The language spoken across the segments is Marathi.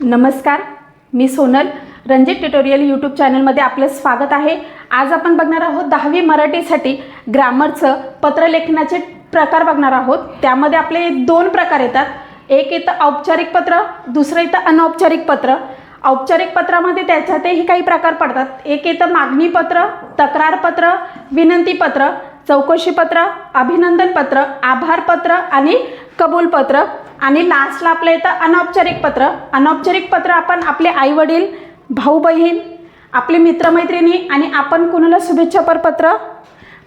नमस्कार मी सोनल. रणजित ट्युटोरियल यूट्यूब चॅनलमध्ये आपलं स्वागत आहे. आज आपण बघणार आहोत दहावी मराठीसाठी ग्रामरचं पत्रलेखनाचे प्रकार बघणार आहोत. त्यामध्ये आपले दोन प्रकार येतात. एक येतं औपचारिक पत्र दुसरं येतं अनौपचारिक पत्र. औपचारिक पत्रामध्ये त्याच्यातही काही प्रकार पडतात. एक येतं मागणीपत्र तक्रारपत्र विनंतीपत्र चौकशीपत्र अभिनंदनपत्र आभारपत्र आणि कबूलपत्र आणि लास्टला आपलं येतं अनौपचारिक पत्र. अनौपचारिक पत्र आपण आपले आईवडील भाऊ बहीण आपले मित्रमैत्रिणी आणि आपण कुणाला शुभेच्छापर पत्र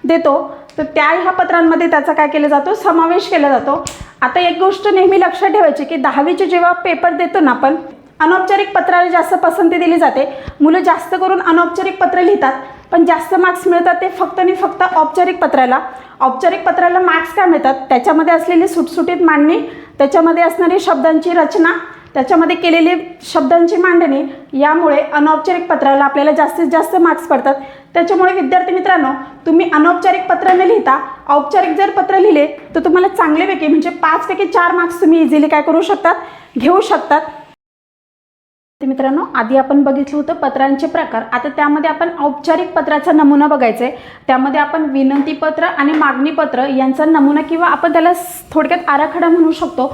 देतो तर त्या ह्या पत्रांमध्ये त्याचा काय केला जातो? समावेश केला जातो. आता एक गोष्ट नेहमी लक्षात ठेवायची की दहावीचे जेव्हा पेपर देतो ना आपण अनौपचारिक पत्राला जास्त पसंती दिली जाते. मुलं जास्त करून अनौपचारिक पत्र लिहितात. पण जास्त मार्क्स मिळतात ते फक्त आणि फक्त औपचारिक पत्राला. औपचारिक पत्राला मार्क्स काय मिळतात? त्याच्यामध्ये असलेली सुटसुटीत मांडणी त्याच्यामध्ये असणारी शब्दांची रचना त्याच्यामध्ये केलेली शब्दांची मांडणी यामुळे अनौपचारिक पत्राला आपल्याला जास्तीत जास्त मार्क्स पडतात. त्याच्यामुळे विद्यार्थी मित्रांनो तुम्ही अनौपचारिक पत्र न लिहिता औपचारिक जर पत्र लिहिले तर तुम्हाला चांगल्यापैकी म्हणजे पाचपैकी चार मार्क्स तुम्ही इझिली काय करू शकतात घेऊ शकतात. तर मित्रांनो आधी आपण बघितलं होतं पत्रांचे प्रकार. आता त्यामध्ये आपण औपचारिक पत्राचा नमुना बघायचा आहे त्यामध्ये आपण विनंती पत्र आणि मागणी पत्र यांचा नमुना किंवा आपण त्याला थोडक्यात आराखडा म्हणू शकतो.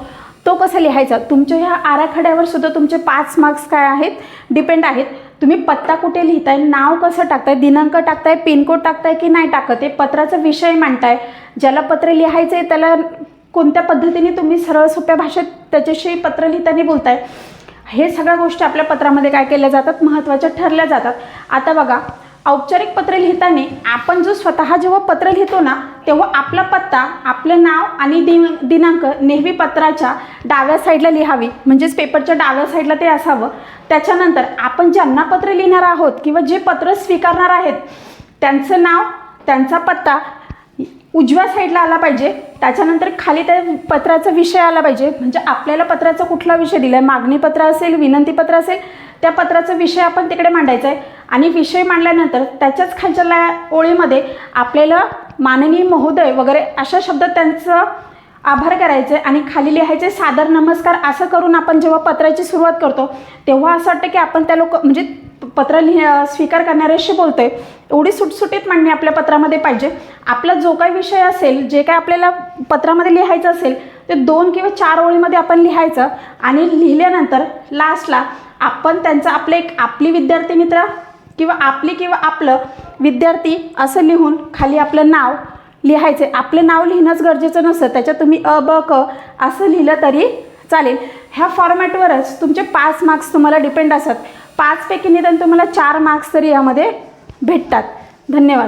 तो कसा लिहायचा? तुमच्या ह्या आराखड्यावर सुद्धा तुमचे पाच मार्क्स काय आहेत? डिपेंड आहेत. तुम्ही पत्ता कुठे लिहिताय? नाव कसं टाकताय? दिनांक टाकताय? पिनकोड टाकताय की नाही टाकत? आहे पत्राचा विषय मांडताय. ज्याला पत्र लिहायचं आहे त्याला कोणत्या पद्धतीने तुम्ही सरळ सोप्या भाषेत त्याच्याशी पत्र लिहिताना बोलताय? हे सगळ्या गोष्टी आपल्या पत्रामध्ये काय केल्या जातात? महत्त्वाच्या ठरल्या जातात. आता बघा औपचारिक पत्र लिहिताना आपण जो स्वतः जेव्हा पत्र लिहितो ना तेव्हा आपला पत्ता आपलं नाव आणि दिन दिनांक नेहमी पत्राच्या डाव्या साईडला लिहावी. म्हणजेच पेपरच्या डाव्या साईडला ते असावं. त्याच्यानंतर आपण ज्यांना पत्र लिहिणार आहोत किंवा जे पत्र स्वीकारणार आहेत त्यांचं नाव त्यांचा पत्ता उजव्या साईडला आला पाहिजे. त्याच्यानंतर खाली त्या पत्राचा विषय आला पाहिजे. म्हणजे आपल्याला पत्राचा कुठला विषय दिला आहे मागणीपत्र असेल विनंतीपत्र असेल त्या पत्राचा विषय आपण तिकडे मांडायचा आहे. आणि विषय मांडल्यानंतर त्याच्याच खालच्या ला ओळीमध्ये आपल्याला माननीय महोदय वगैरे अशा शब्दात त्यांचं आभार करायचे आणि खाली लिहायचे सादर नमस्कार असं करून आपण जेव्हा पत्राची सुरुवात करतो तेव्हा असं वाटतं की आपण त्या लोक म्हणजे पत्र लिहि स्वीकार करणाऱ्याशी बोलतोय एवढी सुटसुटीत मांडणी आपल्या पत्रामध्ये पाहिजे. आपला जो काही विषय असेल जे काय आपल्याला पत्रामध्ये लिहायचं असेल ते दोन किंवा चार ओळीमध्ये आपण लिहायचं आणि लिहिल्यानंतर लास्टला आपण त्यांचं आपलं एक आपली विद्यार्थी मित्र किंवा आपली किंवा आपलं विद्यार्थी असं लिहून खाली आपलं नाव लिहायचे. आपलं नाव लिहिणंच गरजेचं नसतं. त्याच्यात तुम्ही अ ब क असं लिहिलं तरी चालेल. ह्या फॉर्मॅटवरच तुमचे पाच मार्क्स तुम्हाला डिपेंड असतात. पाचपैकी निदान तुम्हाला चार मार्क्स तरी यामध्ये भेटतात. धन्यवाद.